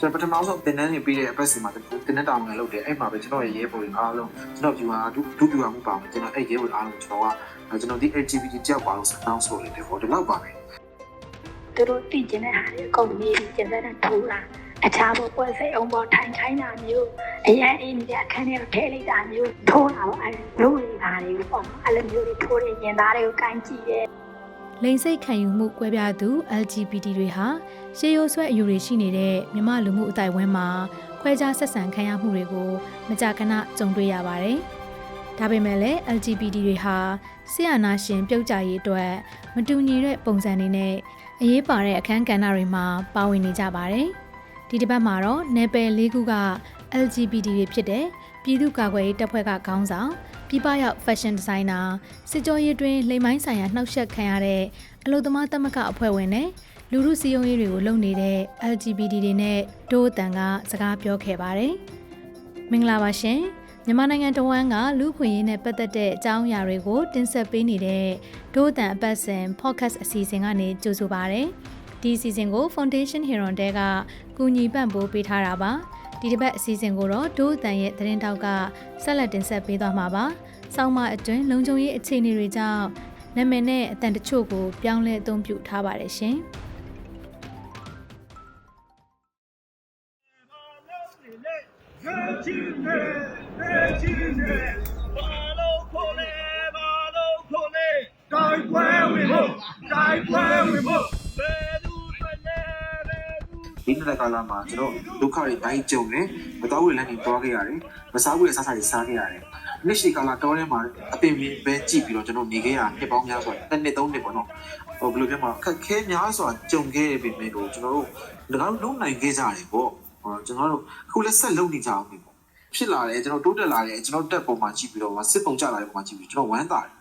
ကျွန်တော်ပထမဆုံးတင်နန်းနေပြီးတဲ့အပတ်စီမှာတင်နန်းတောင်ငယ်လုပ်တယ်အဲ့မှာပဲကျွန်တော်ရဲ့ရဲဘော်တွေအားလုံးကျွန်တော် viewer ဒုဒု viewer မှုပါမယ်ကျွန်တော်အဲ့ရဲဘော်အားလုံးကျွန်တော်ကကျွန်တော်ဒီ LGBT ကြောက်ပါလို့စတောင်းဆိုနေတယ်ပေါ့ဒီလောက်ပါပဲသူတို့တည်ကျင်တဲ့ဟာတွေအကုန်မြေကျင်တဲ့ထိုးလာ အခြားဘောပွဲစိတ်အောင်ပေါ်ထိုင်ထိုင်တာမျိုးအရင်အင်းကြီးအခန်းထဲထဲလိုက်တာမျိုးထိုးလာတော့အဲလူတွေပါတွေပေါ့အဲ့လိုမျိုးတွေထိုးတဲ့ရင်သားတွေကိုကိုင်းကြည့်တယ်လိင်စိတ်ခံယူမှုကွဲပြားသူ LGBT တွေဟာရှေးရိုးဆွဲအယူတွေရှိနေတဲ့မြမလူမှုအတိုင်းဝန်းမှာခွဲခြားဆက်ဆံခံရမှုတွေကိုမကြာခဏကြုံတွေ့ရပါတယ်။ဒါပေမဲ့လည်း LGBT တွေဟာဆရာနာရှင်ပြုတ်ကြရေးအတွက်မတူညီတဲ့ပုံစံတွေနဲ့အရေးပါတဲ့အခန်းကဏ္ဍတွေမှာပါဝင်နေကြပါတယ်။ ဒီတစ်ပတ်မှာတော့နယ်ပယ်၄ခုက LGBT တွေဖြစ်တဲ့ပြည်သူ့ကာကွယ်ရေးတပ်ဖွဲ့ကခေါင်းဆောင်ပြပရောက် fashion designer စစ်ကြောရေးတွင်လိမ်မိုင်းဆိုင်ရာနှောက်ယှက်ခံရတဲ့အလို့သမားသမဂ္ဂအဖွဲ့ဝင်နဲ့လူမှုစီယုံရေးတွေကိုလုပ်နေတဲ့ LGBT တွေနဲ့ဒိုးအတန်ကစကားပြောခဲ့ပါတယ်။မင်္ဂလာပါရှင်။မြန်မာနိုင်ငံတဝန်းကလူခွင့်ရေးနဲ့ပတ်သက်တဲ့အကြောင်းအရာတွေကိုတင်ဆက်ပေးနေတဲ့ဒိုးအတန်အပတ်စဉ် podcast အစီအစဉ်ကနေကြိုဆိုပါရစေ။ ဒီအစီအစဉ်ကို Foundation Heron တဲကကူညီပံ့ပိုးပေးထားတာပါဒီတစ်ပတ်အစီအစဉ်ကိုတော့ဒို့အတန်ရဲ့သတင်းတောက်ကဆက်လက်တင်ဆက်ပေးသွားမှာပါဆောင်းမအတွင်းလုံခြုံရေးအခြေအနေတွေကြောင့်နာမည်နဲ့အတန်တချို့ကိုပြောင်းလဲအသုံးပြုထားပါတယ်ရှင်တိုင်းပွဲဝင်ဖို့တိုင်းပွဲဝင်ဖို့ ဒီနေ့ကာလမှာကျွန်တော်ဒုက္ခတွေတိုင်းကြုံတယ်မတော်ဘူးလည်းနေတွားခဲ့ရတယ်မစားဘူးလည်းစားစားတွေစားခဲ့ရတယ်နေ့ရှိကာလတောထဲမှာအပင်ပဲကြည့်ပြီးတော့ကျွန်တော်နေခဲ့ရနှစ်ပေါင်းများစွာတစ်နှစ်သုံးနှစ်ပေါ့နော်ဟိုဘယ်လိုပြောမှာခက်ခဲများစွာကြုံခဲ့ပြီမျိုးတို့ကျွန်တော်တို့၎င်းလုံးနိုင်ခဲ့ကြတယ်ပေါ့ဟောကျွန်တော်တို့အခုလည်းဆက်လုပ်နေကြအောင်ပြီပေါ့ဖြစ်လာတယ်ကျွန်တော်တိုးတက်လာတယ်ကျွန်တော်တက်ပုံမှာကြည့်ပြီးတော့စစ်ပုံကြလာတဲ့ပုံမှာကြည့်ပြီးကျွန်တော်ဝမ်းသာတယ်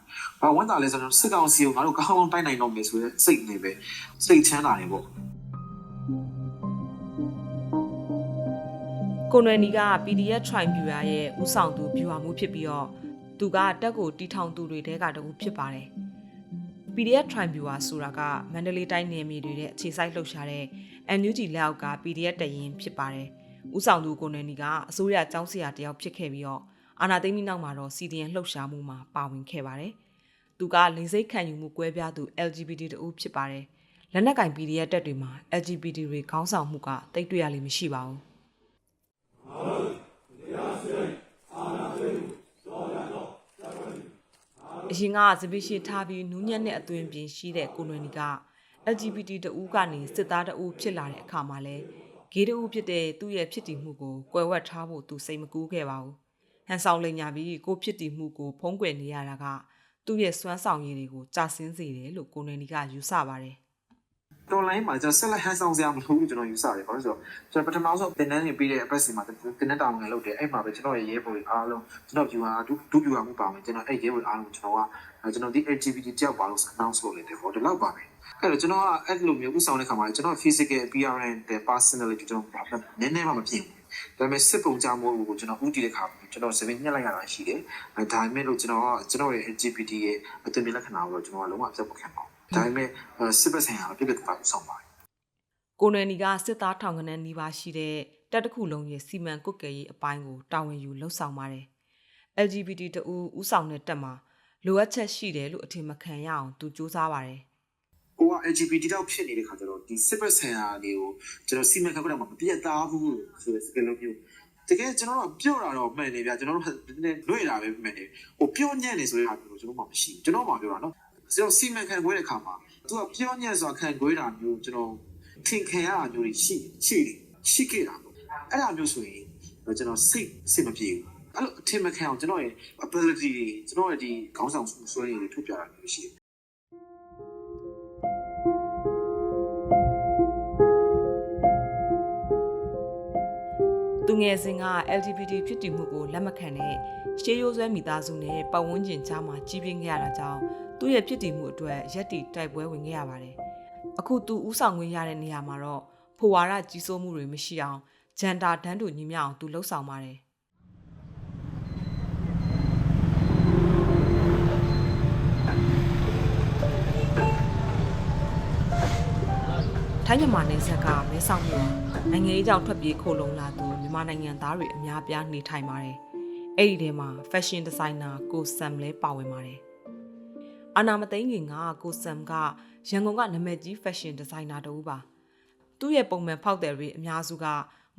ဘာဝမ်းသာလဲဆိုတော့စစ်ကောင်စီကိုငါတို့ကောင်းကောင်းတိုက်နိုင်တော့မယ်ဆိုတဲ့စိတ်နဲ့ပဲစိတ်ချမ်းသာတယ်ပေါ့ ကိုနွယ်နီက PDF Tribunal ရဲ့ဥဆောင်သူ viewer မှုဖြစ်ပြီးတော့သူကတက်ကိုတီထောင်သူတွေတဲကတကူဖြစ်ပါတယ်။ PDF Tribunal ဆိုတာကမန္တလေးတိုင်းနယ်မြေတွေရဲ့အခြေစိုက်လှုပ်ရှားတဲ့ NUG လက်အောက်က PDF တရင်ဖြစ်ပါတယ်။ဥဆောင်သူကိုနွယ်နီကအစိုးရចောင်းဆရာတယောက်ဖြစ်ခဲ့ပြီးတော့အာနာသိမ့်ပြီးနောက်မှာတော့ CDN လှုပ်ရှားမှုမှာပါဝင်ခဲ့ပါတယ်။သူကလိင်စိတ်ခံယူမှုကွဲပြားသူ LGBT တူဖြစ်ပါတယ်။လက်နက်ကင် PDF တက်တွေမှာ LGBT တွေခေါင်းဆောင်မှုကတိတ်တွေ့ရလိမ့်မရှိပါဘူး။ အရင်ကစပီရှိထားပြီးနူးညံ့တဲ့အသွင်ပြင်ရှိတဲ့ကိုနွယ်နီက LGBT တဦးကနေစစ်သားတဦးဖြစ်လာတဲ့အခါမှာလဲဂေးတဦးဖြစ်တဲ့သူ့ရဲ့ဖြစ်တည်မှုကိုကွယ်ဝတ်ထားဖို့သူစိတ်မကူးခဲ့ပါဘူး။ဟန်ဆောင်လိန်ညာပြီးကိုဖြစ်တည်မှုကိုဖုံးကွယ်နေရတာကသူ့ရဲ့စွမ်းဆောင်ရည်တွေကိုကြာဆင်းစေတယ်လို့ကိုနွယ်နီကယူဆပါတယ် တော်လိုင်းမှာကျွန်တော်ဆက်လက်ဟန်ဆောင်စရာမလိုဘူးကျွန်တော်ယူဆတယ်ဘာလို့ဆိုတော့ကျွန်တော်ပထမဆုံးတင်နန်းနေပြီးတဲ့အပတ်စီမှာတင်နန်းတောင်ငယ်လုပ်တယ်အဲ့မှာပဲကျွန်တော်ရဲ့ရဲဘော်တွေအားလုံးကျွန်တော် viewer ဒုဒု viewer မှုပါမယ်ကျွန်တော်အဲ့ရဲဘော်အားလုံးကျွန်တော်ကကျွန်တော်ဒီ LGBT ကြောက်ပါလို့ announce လုပ်လိုက်တယ်ပေါ့ဒီလောက်ပါပဲအဲ့တော့ကျွန်တော်ကအဲ့လိုမျိုးဥဆောင်တဲ့ခါမှာကျွန်တော် physical appearance တဲ့ personality ကျွန်တော်နည်းနည်းမှမပြင်ဘူးဒါပေမဲ့စစ်ပုံကြမှုကိုကျွန်တော်ဥတည်တဲ့ခါမှာကျွန်တော်စပင်းညှက်လိုက်ရတာရှိတယ်အဲဒါပေမဲ့လို့ကျွန်တော်ကကျွန်တော်ရဲ့ LGBT ရဲ့အသွင်လက္ခဏာကိုကျွန်တော်ကလုံးဝပြတ်မခံပါဘူး ဒါပေမဲ့စစ်ပတ်ဆိုင်ရာပြည့်ပြည့်သားသားဆောင်ပါတယ်။ကိုနွယ်နီကစစ်သားထောင်ကနန်းနီးပါးရှိတဲ့တပ်တစ်ခုလုံးရဲ့စီမံကွပ်ကဲရေးအပိုင်းကိုတာဝန်ယူလှုပ်ဆောင်ပါတယ်။ LGBT တူဥဆောင်တဲ့တပ်မှာလိုအပ်ချက်ရှိတယ်လို့အထင်မခံရအောင်သူစူးစမ်းပါတယ်။ကိုက LGBT တောက်ဖြစ်နေတဲ့ခါကျတော့ဒီစစ်ပတ်ဆိုင်ရာတွေကိုကျွန်တော်စီမံခန့်ခွဲတာမှာမပြတ်သားဘူးဆိုတဲ့စကားလုံးမျိုးတကယ်ကျွန်တော်တို့ပြောတာတော့မှန်နေဗျာကျွန်တော်တို့နည်းလွေ့တာပဲမှန်နေဟိုပြောညံ့နေဆိုတဲ့ဟာမျိုးကျွန်တော်မှမရှိဘူးကျွန်တော်မှပြောတာနော် ကျွန်တော်စီမံခန့်ခွဲတဲ့ခါမှာသူကပြောညံ့ဆိုတာခန့်ခွဲတာမျိုးကျွန်တော်ထင်ခံရတာမျိုးတွေရှိရှိရှိခဲ့တာပေါ့အဲ့ဒါမျိုးဆိုရင်ကျွန်တော်စိတ်စိတ်မပြေဘူးအဲ့လိုအထင်မခံအောင်ကျွန်တော်ရဲ့ ability တွေကျွန်တော်ရဲ့ဒီခေါင်းဆောင်ဆွဲရည်တွေထုတ်ပြတာမျိုးရှိတယ် ငယ်စဉ်က LGBT ဖြစ်တည်မှုကိုလက်မခံတဲ့ရှေးရိုးဆွဲမိသားစုနဲ့ပတ်ဝန်းကျင်ကြားမှာကြီးပြင်းခဲ့ရတာကြောင့်သူ့ရဲ့ဖြစ်တည်မှုအတွက်ရက်တီတိုက်ပွဲဝင်ခဲ့ရပါတယ်။အခုသူဥဆောင်ခွင့်ရတဲ့နေရာမှာတော့ဖိုဝါရကြီးစိုးမှုတွေမရှိအောင်ဂျန်တာတန်းတူညီမျှအောင်သူလှုပ်ဆောင်ပါတယ်။ထိုင်းမြန်မာနယ်စပ်ကမဲဆောက်မြို့နိုင်ငံရေးကြောင့်ထွက်ပြေးခိုလုံလာသူ မြန်မာနိုင်ငံသားတွေအများပြားနေထိုင်ပါတယ်။အဲ့ဒီထဲမှာ fashion designer ကိုဆမ်လည်းပါဝင်ပါတယ်။အာနာမသိန်းခင်ကကိုဆမ်ကရန်ကုန်ကနာမည်ကြီး fashion designer တူပါ။သူ့ရဲ့ပုံမှန်ဖောက်တယ်တွေအများစုက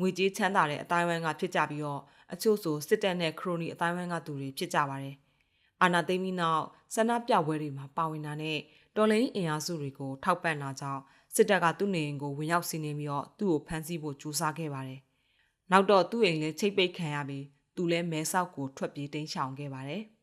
ငွေကြေးချမ်းသာတဲ့အတိုင်းဝိုင်းကဖြစ်ကြပြီးတော့အချို့ဆိုစစ်တပ်နဲ့ခရိုနီအတိုင်းဝိုင်းကသူတွေဖြစ်ကြပါတယ်။အာနာသိန်းပြီးနောက်ဆန္ဒပြပွဲတွေမှာပါဝင်တာနဲ့တော်လိုင်းအင်အားစုတွေကိုထောက်ပံ့တာကြောင့်စစ်တပ်ကသူ့နေအိမ်ကိုဝင်ရောက်စီးနင်းပြီးတော့သူ့ကိုဖမ်းဆီးဖို့ကြိုးစားခဲ့ပါတယ်။ နောက်တော့သူ့အိမ်လည်းချိတ်ပိတ်ခံရပြီးသူလည်းမဲဆောက်ကိုထွက်ပြေးတိမ်းရှောင်ခဲ့ပါတယ်။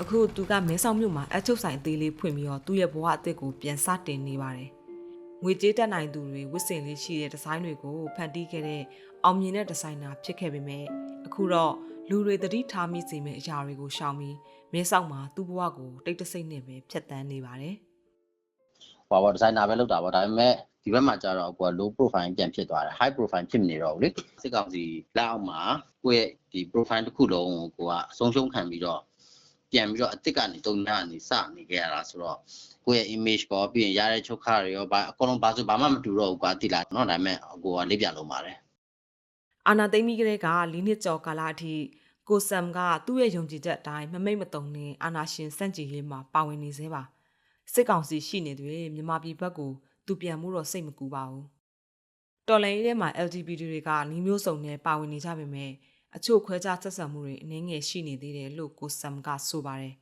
အခုသူကမဲဆောက်မြို့မှာအချုပ်ဆိုင်အသေးလေးဖွင့်ပြီးတော့သူ့ရဲ့ဘဝအသစ်ကိုပြန်စတင်နေပါတယ်။ငွေကြေးတက်နိုင်သူတွေဝတ်ဆင်လေးရှိတဲ့ဒီဇိုင်းတွေကိုဖန်တီးခဲ့တဲ့အောင်မြင်တဲ့ဒီဇိုင်နာဖြစ်ခဲ့ပေမဲ့အခုတော့လူတွေသတိထားမိစေမယ့်အရာတွေကိုရှောင်ပြီး မဲဆောက်မှာသူ့ဘဝကိုတိတ်တဆိတ်နဲ့ပဲဖြတ်တန်းနေပါတယ်။ ဟောပါဒီဇိုင်နာပဲလုပ်တာပေါ့ဒါပေမဲ့ဒီဘက်မှာကျတော့ကိုက low profile ပြန်ဖြစ်သွားတယ် high profile ဖြစ်မနေတော့ဘူးလေစစ်ကောင်စီလက်အောက်မှာကိုယ့်ရဲ့ဒီ profile တစ်ခုလုံးကိုကိုကအဆုံးရှုံးခံပြီးတော့ပြန်ပြီးတော့အစ်စ်ကနေတုံညာကနေစနေခဲ့ရတာဆိုတော့ကိုယ့်ရဲ့ image ကောပြီးရင်ရတဲ့ချုပ်ခါတွေရောဘာအကုန်လုံးဘာဆိုဘာမှမတူတော့ဘူးကွာတိလာเนาะဒါပေမဲ့ကိုကလေးပြလုံးပါတယ် အာနာသိမ့်ပြီးကလေးကလေးနှစ်ကျော်ကာလအထိ ကိုဆမ်ကသူ့ရဲ့ယုံကြည်ချက်အတိုင်းမမိတ်မတုံနဲ့အာနာရှင်စန့်ကြည်ရေးမှာပါဝင်နေသေးပါစစ်ကောင်စီရှိနေတွေမြန်မာပြည်ဘက်ကိုသူပြန်မှုတော့စိတ်မကူပါဘူးတော်လိုင်းရေးထဲမှာ LGBT တွေကနီးမျိုးစုံနဲ့ပါဝင်နေကြပေမဲ့အချို့ခွဲခြားဆက်ဆံမှုတွေအနည်းငယ်ရှိနေသေးတယ်လို့ကိုဆမ်ကဆိုပါတယ်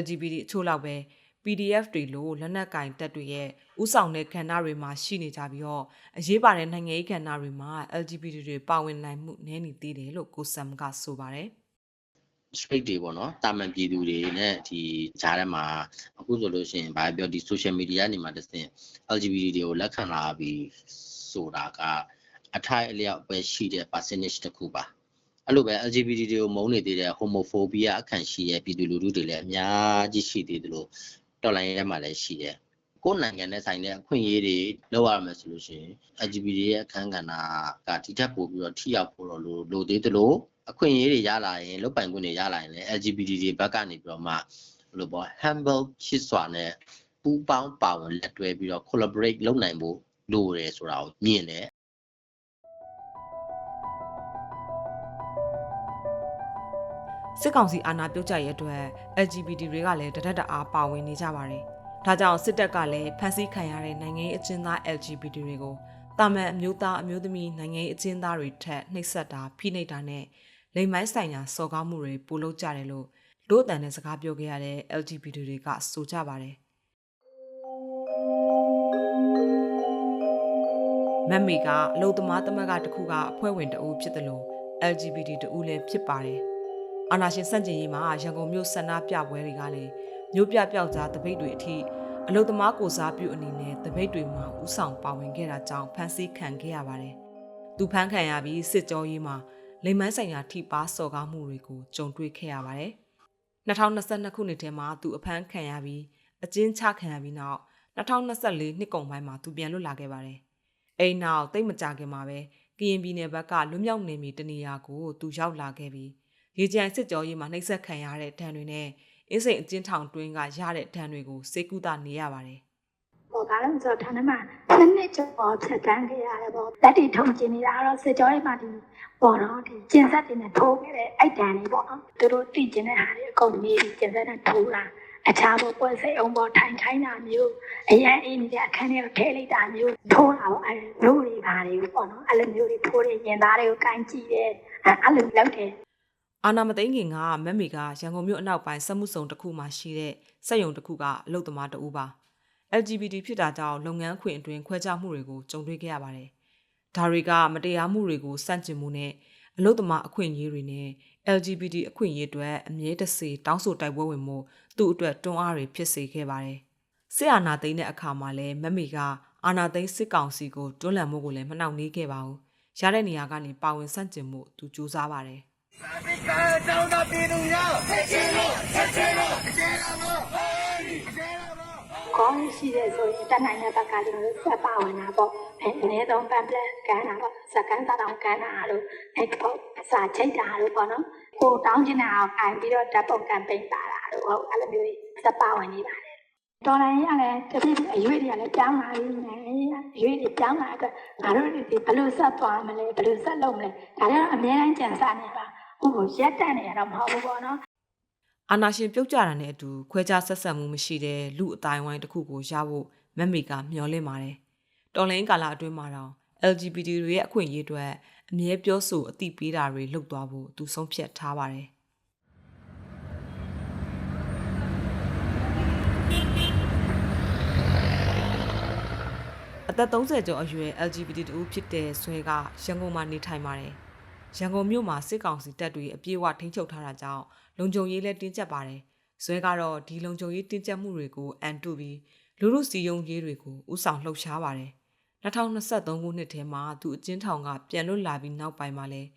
LGBT အချို့လောက်ပဲ PDF တွေလို့လက်နက်ကင်တက်တွေရဲ့ဥဆောင်တဲ့ကဏ္ဍတွေမှာရှိနေကြပြီးတော့အရေးပါတဲ့နိုင်ငံရေးကဏ္ဍတွေမှာ LGBT တွေပါဝင်နိုင်မှုနည်းနေသေးတယ်လို့ကိုဆမ်ကဆိုပါတယ် straight တွေပေါ့နော်တာမန်ပြည်သူတွေနဲ့ဒီဂျားထဲမှာအခုဆိုလို့ရှိရင်ဘာပြောဒီ social media နေမှာတစ်စင် LGBT တွေကိုလက်ခံလာပြီးဆိုတာကအထိုက်အလျောက်ပဲရှိတဲ့ percentage တစ်ခုပါအဲ့လိုပဲ LGBT တွေကိုမုန်းနေသေးတဲ့ homophobia အခန့်ရှိတဲ့ပြည်သူလူထုတွေလည်းအများကြီးရှိသေးတယ်လို့ တော်လိုင်းရဲမှာလည်းရှိတယ်ကိုယ်နိုင်ငံနဲ့ဆိုင်တဲ့အခွင့်အရေးတွေလောက်ရမယ်ဆိုလို့ရှိရင် LGBT ရဲ့အခန်းကဏ္ဍကဒီထက်ပိုပြီးတော့ထိရောက်ဖို့တော့လိုလိုသေးတယ်လို့အခွင့်အရေးတွေရလာရင်လုတ်ပိုင်ခွင့်တွေရလာရင်လည်း LGBT တွေဘက်ကနေပြီးတော့မှဘယ်လိုပေါ့ humble ဖြစ်စွာနဲ့ပူးပေါင်းပါဝင်လက်တွဲပြီးတော့ collaborate လုပ်နိုင်ဖို့လိုတယ်ဆိုတာကိုမြင်တယ် စစ်ကောင်စီအာဏာပြုတ်ကျရဲ့အတွက် LGBT တွေကလည်းတဒက်တအားပါဝင်နေကြပါတယ်။ဒါကြောင့်စစ်တပ်ကလည်းဖမ်းဆီးခံရတဲ့နိုင်ငံရေးအကျဉ်းသား LGBT တွေကိုတာမန်အမျိုးသားအမျိုးသမီးနိုင်ငံရေးအကျဉ်းသားတွေထက်နှိပ်စက်တာဖိနှိပ်တာနဲ့လိမ်မိုင်းဆိုင်ရာစော်ကားမှုတွေပိုလုပ်ကြတယ်လို့တို့အတန်နဲ့စကားပြောခဲ့ရတဲ့ LGBT တွေကဆိုကြပါတယ်။မမ်မီကအလုံသမားသမဂ္ဂတစ်ခုကအဖွဲ့ဝင်တအူးဖြစ်တယ်လို့ LGBT တအူးလည်းဖြစ်ပါတယ်။ အာနာရှင်စန့်ကျင်ရေးမှာရန်ကုန်မြို့ဆန္ဒပြပွဲတွေကလည်းမြို့ပြပျောက်ကြားတပိတ်တွေအထိအလုသမားကိုစားပြုအနေနဲ့တပိတ်တွေမှာဥဆောင်ပါဝင်ခဲ့တာကြောင့်ဖမ်းဆီးခံခဲ့ရပါတယ်။သူဖမ်းခံရပြီးစစ်ကြောရေးမှာလိမ်မိုင်းဆိုင်ရာထိပါစော်ကားမှုတွေကိုကြုံတွေ့ခဲ့ရပါတယ်။2022ခုနှစ်ထဲမှာသူအဖမ်းခံရပြီးအကျဉ်းချခံရပြီးနောက်2024နှစ်ကုန်ပိုင်းမှာသူပြန်လွတ်လာခဲ့ပါတယ်။အိမ်နောက်တိတ်မကြခင်မှာပဲကရင်ပြည်နယ်ဘက်ကလွတ်မြောက်နေမီတနေရာကိုသူရောက်လာခဲ့ပြီး ရေကြံစစ်ကြောရေးမှာနှိပ်စက်ခံရတဲ့ဒဏ်တွေနဲ့အင်းစိန်အကျဉ်းထောင်တွင်းကရတဲ့ဒဏ်တွေကိုစေကူတာနေရပါတယ်။ပေါ့ဘာလို့လဲဆိုတော့ဌာနမှာနှစ်နှစ်ကျော်ဖြတ်တန်းခဲ့ရတယ်ပေါ့။လက်တွေထုံကျင်နေတာကတော့စစ်ကြောရေးမှာဒီပေါ့နော်ဒီကျင်ဆက်တွေနဲ့ထိုးခဲ့တဲ့အိုက်တန်တွေပေါ့နော်။သူတို့တည်ကျင်တဲ့ဟာတွေအကုန်မြေးကျင်ဆက်နဲ့ထိုးတာအခြားဘောပွဲစိတ်အောင်ပေါ်ထိုင်ထိုင်းတာမျိုးအရင်အင်းနေတဲ့အခန်းထဲကိုထည့်လိုက်တာမျိုးထိုးတာပေါ့အဲလူတွေဘာတွေပေါ့နော်အဲ့လိုမျိုးတွေထိုးတဲ့ရင်သားတွေကိုကိုင်းကြည့်တယ်အဲ့လိုလုပ်တယ်။ အာနာမသိန်းခင်ကမက်မီကရန်ကုန်မြို့အနောက်ပိုင်းစက်မှုစုံတစ်ခုမှာရှိတဲ့စက်ရုံတစ်ခုကအလုပ်သမားတဦးပါ။ LGBT ဖြစ်တာကြောင့်လုပ်ငန်းခွင်အတွင်းခွဲခြားမှုတွေကိုကြုံတွေ့ခဲ့ရပါတယ်။ဒါတွေကမတရားမှုတွေကိုစန့်ကျင်မှုနဲ့အလုပ်သမားအခွင့်အရေးတွေနဲ့ LGBT အခွင့်အရေးအတွက်အမြဲတစေတောင်းဆိုတိုက်ပွဲဝင်မှုသူ့အတွက်တွန်းအားတွေဖြစ်စေခဲ့ပါတယ်။စစ်အာဏာသိမ်းတဲ့အခါမှာလည်းမက်မီကအာဏာသိမ်းစစ်ကောင်စီကိုတွန်းလှန်မှုကိုလည်းမနှောင့်နှေးခဲ့ပါဘူး။ရတဲ့နေရာကနေပါဝင်ဆန့်ကျင်မှုသူကြိုးစားပါတယ်ဒီ ကဲတောင်းတာပြည်သူများဆက်ချင်လို့ဆက်ချင်လို့အကျဲလာမလို့အကျဲလာမလို့ကိုခေါ်ရှိတဲ့ဆိုရင်တက်နိုင်တဲ့ဘက်ကကျွန်တော်တို့ဆက်ပါဝင်တာပေါ့အဲအနည်းဆုံးပန်ပလန်ကန်တာပေါ့စကန်တာတောင်ကန်တာလို့အဲပေါ့စာချိတ်တာလို့ပေါ့နော်ကိုတောင်းချင်တာအောင်အိုင်ပြီးတော့ဓာတ်ပုံကမ်ပိန်းပါတာလို့ဟုတ်အဲ့လိုမျိုးဆက်ပါဝင်နေပါတယ်တော်လိုင်းရလည်းတပြည့်အရွေးတွေကလည်းကြောင်းလာပြီနဲ့အရွေးတွေကြောင်းလာအတွက်ငါတို့ဒီဘယ်လိုဆက်သွားမလဲဘယ်လိုဆက်လုပ်မလဲဒါလည်းအများတိုင်းကြံစားနေပါ ဟိုရက်တက်နေရတော့မဟုတ်ဘူးပေါ့နော်အာနာရှင်ပြုတ်ကြတာနဲ့အတူခွဲခြားဆက်ဆံမှုမရှိတဲ့လူအတိုင်းဝိုင်းတစ်ခုကိုရဖို့မက်မေကမျှော်လင့်ပါတယ်။တော်လိုင်းကာလအတွင်းမှာတော့ LGBT တွေရဲ့အခွင့်အရေးအတွက်အမြဲပြောဆိုအသိပေးတာတွေလုပ်သွားဖို့သူဆုံးဖြတ်ထားပါတယ်။အသက်30ကျော်အရွယ် LGBT တူဖြစ်တဲ့ဆွဲကရန်ကုန်မှာနေထိုင်ပါတယ်။ ရန်ကုန်မြို့မှာစစ်ကောင်စီတပ်တွေအပြည့်အဝထိန်းချုပ်ထားတာကြောင့်လုံခြုံရေးလည်းတင်းကျပ်ပါတယ်။ဆွဲကတော့ဒီလုံခြုံရေးတင်းကျပ်မှုတွေကိုအန်တုပြီးလူလူစီယုံရေးတွေကိုဥဆောင်လှုပ်ရှားပါတယ်။2023ခုနှစ်ထဲမှာသူအကျဉ်းထောင်ကပြန်လွတ်လာပြီးနောက်ပိုင်းမှာလည်း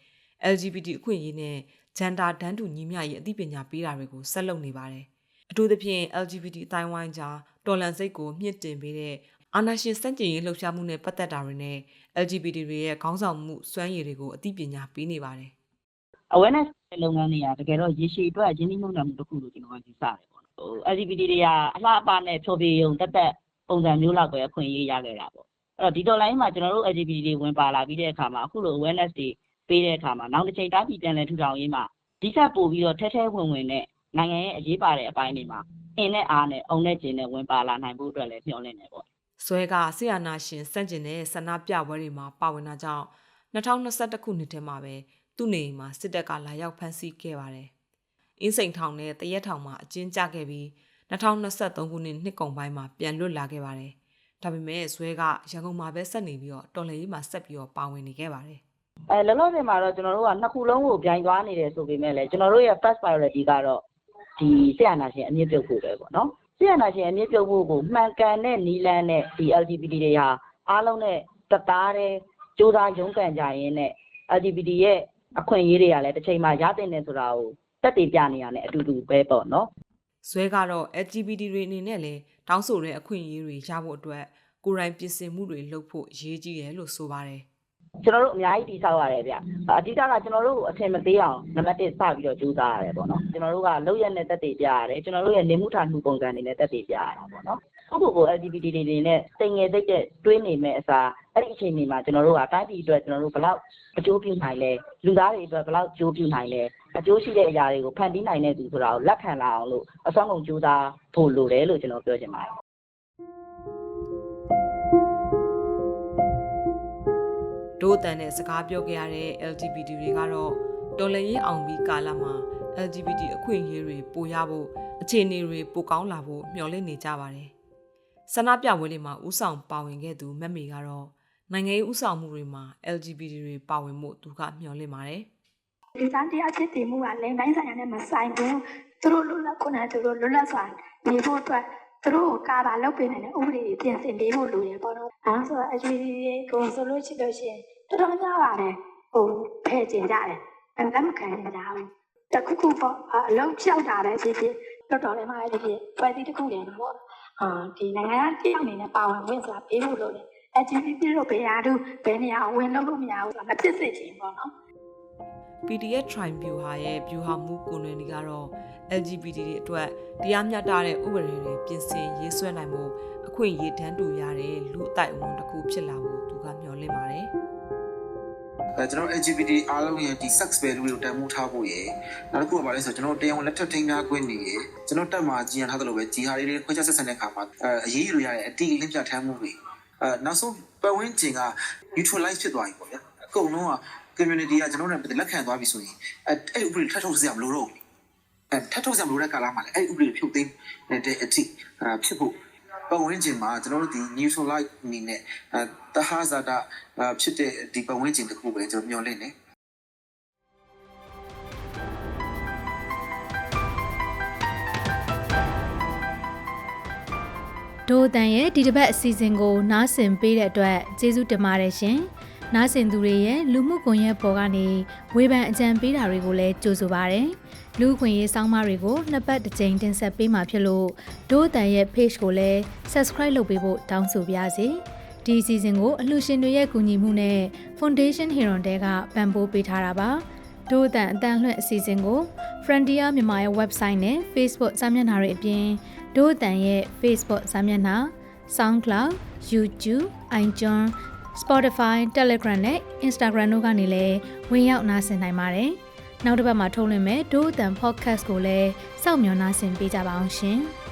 LGBT အခွင့်အရေးနဲ့ gender တန်းတူညီမျှရေးအသိပညာပေးတာတွေကိုဆက်လုပ်နေပါတယ်။အထူးသဖြင့် LGBT အတိုင်းဝိုင်းကြားတော်လန်စိတ်ကိုမြင့်တင်ပေးတဲ့ အာနာရှင်စန့်ကျင်ရေးလှုပ်ရှားမှုနဲ့ပတ်သက်တာတွေနဲ့ LGBT တွေရဲ့ခေါင်းဆောင်မှုစွမ်းရည်တွေကိုအသိပညာပေးနေပါတယ် awareness လုပ်ငန်းတွေကတကယ်တော့ရေရှည်အတွက်ရင်းနှီးမြှုပ်နှံမှုတစ်ခုလို့ကျွန်တော်ကယူဆတယ်ပေါ့နော်ဟို LGBT တွေကအလှအပနဲ့ဖြောပြရုံတက်တက်ပုံစံမျိုးလောက်ပဲအခွင့်အရေးရခဲ့တာပေါ့အဲ့တော့ဒီ online မှာကျွန်တော်တို့ LGBT တွေဝင်ပါလာပြီးတဲ့အခါမှာအခုလို awareness တွေပေးတဲ့အခါမှာနောက်တစ်ချိန်တားပြည်ပြန်လဲထူထောင်ရေးမှာဒီဆက်ပို့ပြီးတော့ထဲထဲဝင်ဝင်နဲ့နိုင်ငံရဲ့အရေးပါတဲ့အပိုင်းတွေမှာအင်းနဲ့အားနဲ့အုံနဲ့ကျင်းနဲ့ဝင်ပါလာနိုင်ဖို့အတွက်လည်းမျှော်လင့်နေပေါ့။ ဆွဲကဆီယနာရှင်စန့်ကျင်တဲ့ဆန္ဒပြပွဲတွေမှာပါဝင်တာကြောင့်2021ခုနှစ်ထဲမှာပဲသူ့နေအိမ်မှာစစ်တပ်ကလာရောက်ဖမ်းဆီးခဲ့ပါတယ်။အင်းစိန်ထောင်နဲ့တရက်ထောင်မှာအကျဉ်းကျခဲ့ပြီး2023ခုနှစ်နှစ်ကုန်ပိုင်းမှာပြန်လွတ်လာခဲ့ပါတယ်။ဒါပေမဲ့ဆွဲကရန်ကုန်မှာပဲဆက်နေပြီးတော့တော်လှန်ရေးမှာဆက်ပြီးတော့ပါဝင်နေခဲ့ပါတယ်။အဲလောလောဆယ်မှာတော့ကျွန်တော်တို့ကနှစ်ခုလုံးကိုပြိုင်သွားနေတယ်ဆိုပေမဲ့လည်းကျွန်တော်တို့ရဲ့ first priority ကတော့ဒီဆရာနာရှင်အမြင့်ပြုတ်ဖို့ပဲပေါ့နော်ဆ ရာနာရှင်အမြင့်ပြုတ်ဖို့ကိုမှန်ကန်တဲ့နီလန်းနဲ့ဒီ LGBT တွေဟာအားလုံးနဲ့တသားတဲ့စူးစမ်းရုန်းကန်ကြရင်းနဲ့ LGBT ရဲ့အခွင့်အရေးတွေကလည်းတစ်ချိန်မှာရတဲ့နေဆိုတာကိုတက်တည်ပြနေရတယ်အတူတူပဲပေါ့နော်ဇွဲကတော့ LGBT တွေအနေနဲ့လည်းတောင်းဆိုတဲ့အခွင့်အရေးတွေရဖို့အတွက်ကိုယ်တိုင်ပြင်ဆင်မှုတွေလုပ်ဖို့အရေးကြီးတယ်လို့ဆိုပါတယ် ကျွန်တော်တို့အများကြီးတိဆောက်ရတယ်ဗျအဓိကကကျွန်တော်တို့ကိုအထင်မသေးအောင်နံပါတ်1စပြီးတော့ကြိုးစားရတယ်ပေါ့နော်ကျွန်တော်တို့ကလောက်ရက်နဲ့တက်တည်ပြရတယ်ကျွန်တော်တို့ရဲ့နေမှုထားမှုပုံစံတွေနဲ့တက်တည်ပြရတာပေါ့နော်ပုဂ္ဂိုလ်ကို LGBT တွေတွေနဲ့တိမ်ငယ်သိတဲ့တွေးနေမဲ့အစားအဲ့ဒီအချိန်တွေမှာကျွန်တော်တို့ကတိုင်းပြည်အတွက်ကျွန်တော်တို့ဘယ်လောက်အကျိုးပြုနိုင်လဲလူသားတွေအတွက်ဘယ်လောက်အကျိုးပြုနိုင်လဲအကျိုးရှိတဲ့အရာတွေကိုဖန်တီးနိုင်တဲ့သူဆိုတာကိုလက်ခံလာအောင်လို့အဆောင်ကုန်ကြိုးစားဖို့လိုတယ်လို့ကျွန်တော်ပြောချင်ပါတယ် ဒို့အတန်နဲ့စကားပြောခဲ့ရတဲ့ LGBT တွေကတော့တော်လှန်ရေးအောင်ပြီးကာလမှာ LGBT အခွင့်အရေးတွေပိုရဖို့အခြေအနေတွေပိုကောင်းလာဖို့မျှော်လင့်နေကြပါတယ်ဆန္ဒပြပွဲတွေမှာဥဆောင်ပါဝင်ခဲ့သူမက်မေကတော့နိုင်ငံရေးဥဆောင်မှုတွေမှာ LGBT တွေပါဝင်မှုသူကမျှော်လင့်ပါတယ်ဒီစားတရားချစ်တည်မှုကလိမ်တိုင်းဆိုင်ရာနဲ့မဆိုင်ဘူးသူတို့လွတ်လပ်ခုနကသူတို့လွတ်လပ်စွာနေဖို့အတွက်သူတို့ကိုကာဘာလုပ်ပေးနိုင်တဲ့ဥပဒေတွေပြင်ဆင်ပေးဖို့လိုတယ်ပေါ့နော်။အဲဆိုတော့ LGBT ကိုဆိုလို့ရှိလို့ရှိရင် တော်တော်များပါတယ်ဟိုဖဲ့ကျင်ကြတယ်။အဲလက်မခံကြဘူး။တခုခုပေါ့အလုံးဖြောက်တာပဲဖြစ်ဖြစ်တော်တော်လေးမှလည်းဖြစ်ဖွဲ့စည်းတစ်ခုတည်းမှာပေါ့။အာဒီနိုင်ငံသားတယောက်အနေနဲ့ပါဝင်ဝင်ဆိုတာပေးဖို့လိုတယ်။ LGBT တို့ဘယ်ရာတို့ဘယ်နေရာဝင်လို့လို့မရဘူးဆိုတာမဖြစ်စေချင်ပေါ့နော်။ PDF Tribune ဟာရဲ့ view ဟာမှုကိုယ်နယ်တွေကတော့ LGBT တွေအတွက်တရားမျှတတဲ့ဥပဒေတွေပြင်ဆင်ရေးဆွဲနိုင်မှုအခွင့်အရေးတန်းတူရတဲ့လူအတိုက်အဝန်တစ်ခုဖြစ်လာဖို့သူကမျှော်လင့်ပါတယ် အဲကျွန်တော် LGBT အားလုံးရဲ့ဒီ sex value တွေကိုတန်ဖိုးထားဖို့ရယ်နောက်တစ်ခုကဘာလဲဆိုတော့ကျွန်တော်တရားဝင်လက်ထပ်ထိန်းထားခွင့်နေရယ်ကျွန်တော်တက်မှာကြီးရန်ထားသလိုပဲကြီးဟာလေးတွေခွဲခြားဆက်ဆံတဲ့အခါမှာအဲအရေးယူရတဲ့အတီးလင်းပြထမ်းမှုတွေအဲနောက်ဆုံးပတ်ဝန်းကျင်က neutralize ဖြစ်သွားပြီပေါ့ဗျာအကုန်လုံးက community ကကျွန်တော်တို့လက်ခံသွားပြီဆိုရင်အဲအဲ့ဥပဒေထပ်ထုတ်စရာမလိုတော့ဘူးအဲထပ်ထုတ်စရာမလိုတဲ့ကာလမှာလည်းအဲ့ဥပဒေဖြုတ်သိမ်းတဲ့အထိအဲဖြစ်ဖို့ ပတ်ဝန်းကျင်မှာကျွန်တော်တို့ဒီ neutralize အနေနဲ့အဲတဟဇာတာဖြစ်တဲ့ဒီပတ်ဝန်းကျင်တစ်ခုပဲကျွန်တော်မျှော်လင့်နေဒို့အတန်ရဲ့ဒီတစ်ပတ်အစီအစဉ်ကိုနားဆင်ပေးတဲ့အတွက်ကျေးဇူးတင်ပါတယ်ရှင် နားဆင်သူတွေရဲ့လူမှုကွန်ရက်ပေါ်ကနေဝေဖန်အကြံပေးတာတွေကိုလည်းကြိုဆိုပါရစေ။လူ့ခွင့်ရေးစောင်းမတွေကိုနှစ်ပတ်တစ်ကြိမ်တင်ဆက်ပေးမှာဖြစ်လို့ဒို့အတန်ရဲ့ page ကိုလည်း subscribe လုပ်ပေးဖို့တောင်းဆိုပါရစေ။ဒီအစီအစဉ်ကိုအလှူရှင်တွေရဲ့ကူညီမှုနဲ့ Foundation Hero တဲကပံ့ပိုးပေးထားတာပါ။ဒို့အတန်အတန်လွှင့်အစီအစဉ်ကို Frontier မြန်မာရဲ့ website နဲ့ Facebook စာမျက်နှာတွေအပြင်ဒို့အတန်ရဲ့ Facebook စာမျက်နှာ SoundCloud, YouTube, iTunes, Spotify, Telegram နဲ့ Instagram တို့ကနေလည်းဝင်ရောက်နားဆင်နိုင်ပါတယ်။နောက်တစ်ပတ်မှာထုတ်လွှင့်မယ်ဒို့အတန် podcast ကိုလည်းစောင့်မျှော်နားဆင်ပေးကြပါအောင်ရှင်။